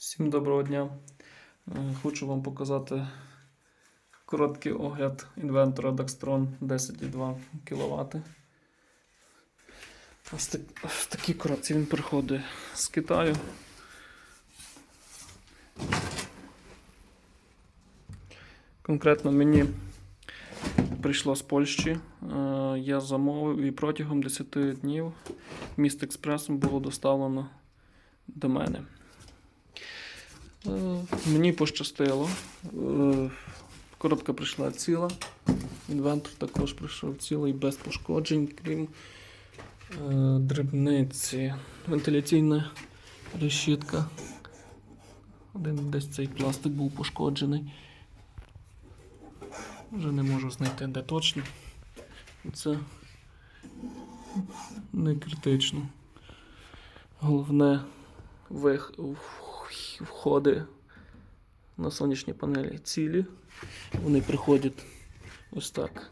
Всім доброго дня. Е, Хочу вам показати короткий огляд інвентора Dextron 10,2 кВт. Ось, так, ось такі коробці він приходить з Китаю. Конкретно мені прийшло з Польщі. Е, Я замовив і протягом 10 днів міст експресом було доставлено до мене. Е, Мені пощастило. Е, Коробка прийшла ціла. Інвентор також прийшов цілий без пошкоджень, крім е, дрібниці. Вентиляційна решітка. Один десь цей пластик був пошкоджений. Вже не можу знайти де точно. Це не критично. Головне вих... входи на сонячні панелі цілі. Вони приходять ось так.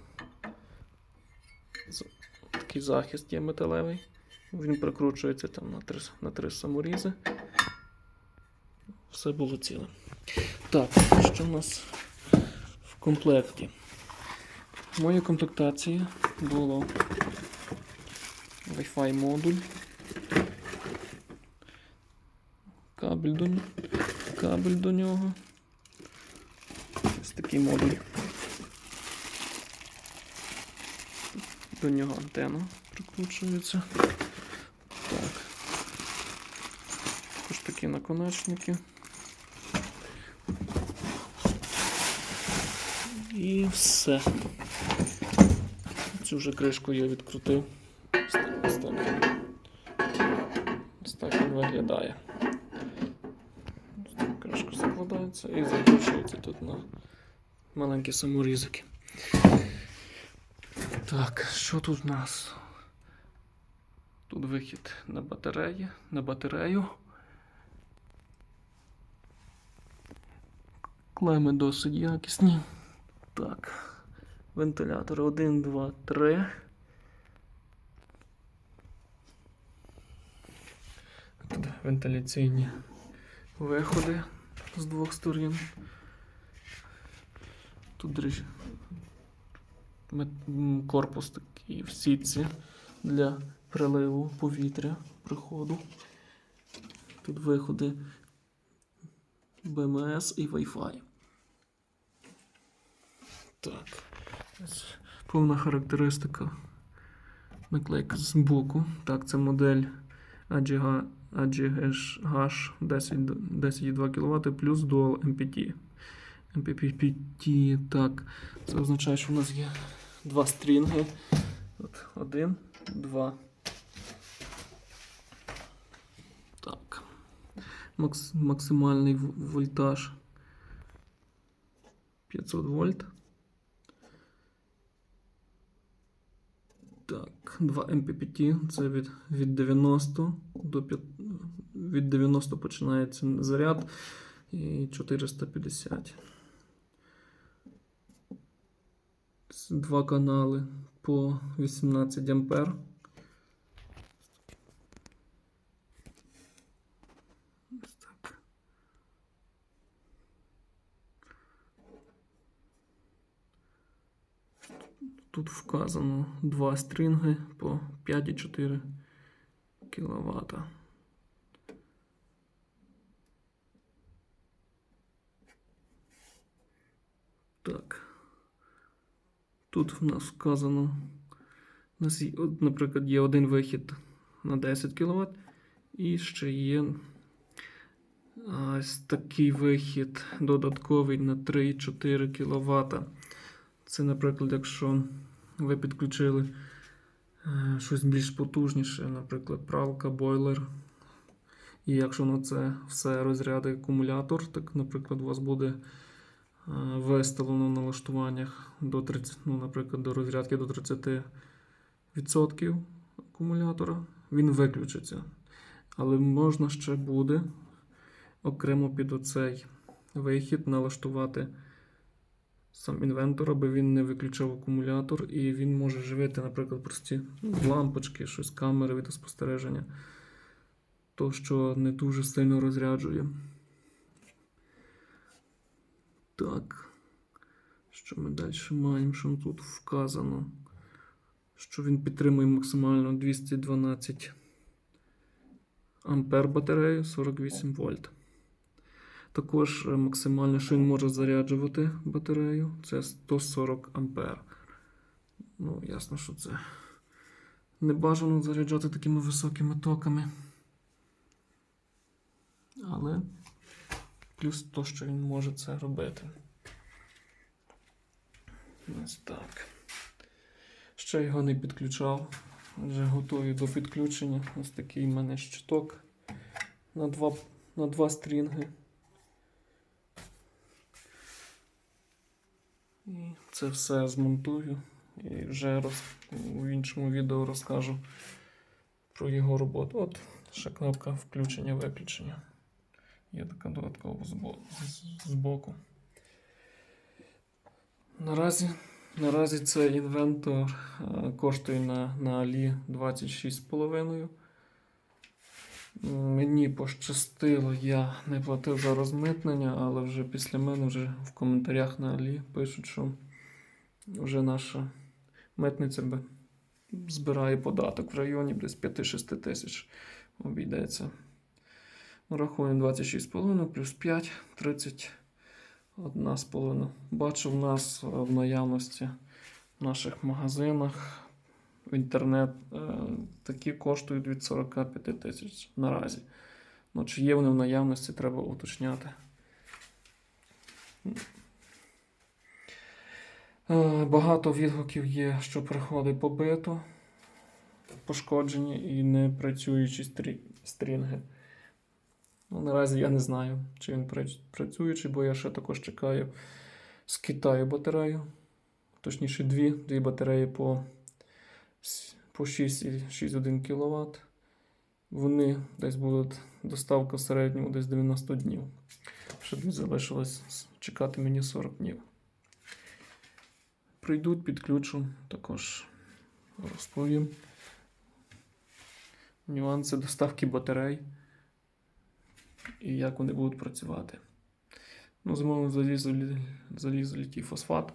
Такий захист є металевий. Він прикручується там на три, на три саморізи. Все було ціле. Так, що в нас в комплекті? В моїй комплектації було Wi-Fi модуль. Кабель до, кабель до нього. Ось такий модуль. До нього антенна прикручується. Так. Також такі наконечники. І все. Цю вже кришку я відкрутив. Ось так він виглядає. Закладається і закручується тут на маленькі саморізики. Так, що тут в нас? Тут вихід на батареї, на батарею. Клеми досить якісні. Так. Вентилятори 1, 2, 3. Вентиляційні виходи з двох сторін. Тут до речі, корпус такий в сітці для приливу повітря, приходу. Тут виходи БМС і Wi-Fi. Так. Повна характеристика. Наклейка з боку. Так, це модель AGH AGH 10,2 кВт плюс Dual MPT. MPPT, так. Це означає, що в нас є два стрінги. От, один, два. Так. Макс, максимальний вольтаж 500 вольт. Так, 2 MPPT, це від, від 90 до 5, від 90 починається заряд і 450. Два канали по 18 ампер. Ось так. Тут вказано два стрінги по 5,4 кВт. Так. Тут в нас вказано. У нас, наприклад, є один вихід на 10 кВт, і ще є ось такий вихід додатковий на 3,4 кВт. Це, наприклад, якщо ви підключили е, щось більш потужніше, наприклад, пралка, бойлер. І якщо на це все розряди акумулятор, так, наприклад, у вас буде е, виставлено в налаштуваннях до 30, ну, наприклад, до розрядки до 30% акумулятора, він виключиться. Але можна ще буде окремо під оцей вихід налаштувати сам інвентор, аби він не виключав акумулятор, і він може живити, наприклад, прості лампочки, щось, камери відеоспостереження, то, що не дуже сильно розряджує. Так. Що ми далі маємо? Що тут вказано? Що він підтримує максимально 212 ампер батарею 48 вольт. Також е, максимально, що він може заряджувати батарею, це 140 ампер. Ну, ясно, що це не бажано заряджати такими високими токами. Але плюс то, що він може це робити. Ось так. Ще його не підключав. Вже готовий до підключення. Ось такий в мене щиток на два, на два стрінги. І це все змонтую і вже роз, у іншому відео розкажу про його роботу. От ще кнопка включення-виключення. Є така додаткова з- збоку. Наразі, наразі цей інвентор е, коштує на, на Алі 26,5. Мені пощастило, я не платив за розмитнення, але вже після мене вже в коментарях на Алі пишуть, що вже наша митниця би збирає податок в районі десь 5-6 тисяч обійдеться. Рахуємо 26,5 плюс 5, 31,5. Бачу в нас е, в наявності в наших магазинах в інтернет е, такі коштують від 45 тисяч наразі. Ну, чи є вони в наявності, треба уточняти. Е, Багато відгуків є, що приходить побито, пошкоджені і не працюючі стрі- стрінги. Ну, наразі я не знаю, чи він пра- працюючий, бо я ще також чекаю з Китаю батарею. Точніше, дві, дві батареї по, по 6,61 кВт. Вони десь будуть доставка в середньому десь 90 днів. Ще залишилось чекати мені 40 днів. Прийдуть, підключу, також розповім. Нюанси доставки батарей і як вони будуть працювати. Ну, замовив залізолі, залізолітій фосфат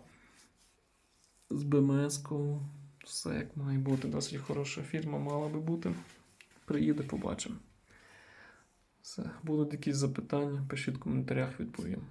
з БМС. Все як має бути. Досить хороша фірма мала би бути. Приїде, побачимо. Все. Будуть якісь запитання, пишіть в коментарях, відповім.